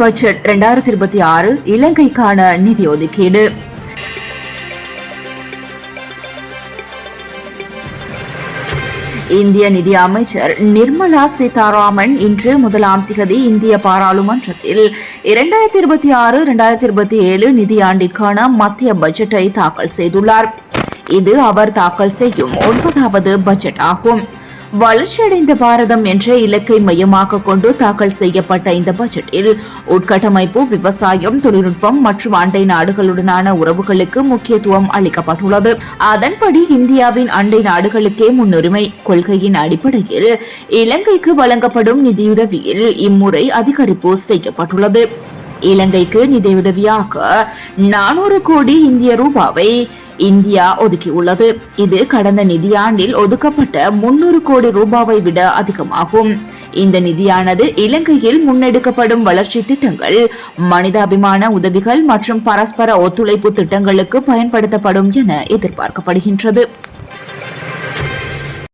Budget இரண்டாயிரத்தி இருபத்தி ஆறு இலங்கைக்கான நிதி ஒதுக்கீடு. இந்திய நிதி அமைச்சர் நிர்மலா சீதாராமன் இன்று முதலாம் திகதி இந்திய பாராளுமன்றத்தில் இரண்டாயிரத்தி இருபத்தி ஆறு இரண்டாயிரத்தி இருபத்தி ஏழு நிதியாண்டிற்கான மத்திய பட்ஜெட்டை தாக்கல் செய்துள்ளார். இது அவர் தாக்கல் செய்யும் ஒன்பதாவது பட்ஜெட் ஆகும். வளர்ச்சியடைந்த பாரதம் என்ற இலக்கை மையமாக கொண்டு தாக்கல் செய்யப்பட்ட இந்த பட்ஜெட்டில் உட்கட்டமைப்பு விவசாயம் தொழில்நுட்பம் மற்றும் அண்டை நாடுகளுடனான உறவுகளுக்கு முக்கியத்துவம் அளிக்கப்பட்டுள்ளது. அதன்படி இந்தியாவின் அண்டை நாடுகளுக்கே முன்னுரிமை கொள்கையின் அடிப்படையில் இலங்கைக்கு வழங்கப்படும் நிதியுதவியில் இம்முறை அதிகரிப்பு செய்யப்பட்டுள்ளது. இலங்கைக்கு நிதியுதவியாக நானூறு கோடி இந்திய ரூபாவை இந்தியா ஒதுக்கியுள்ளது. இது கடந்த நிதியாண்டில் ஒதுக்கப்பட்ட முன்னூறு கோடி ரூபாவை விட அதிகமாகும். இந்த நிதியானது இலங்கையில் முன்னெடுக்கப்படும் வளர்ச்சி திட்டங்கள் மனிதாபிமான உதவிகள் மற்றும் பரஸ்பர ஒத்துழைப்பு திட்டங்களுக்கு பயன்படுத்தப்படும் என எதிர்பார்க்கப்படுகின்றது.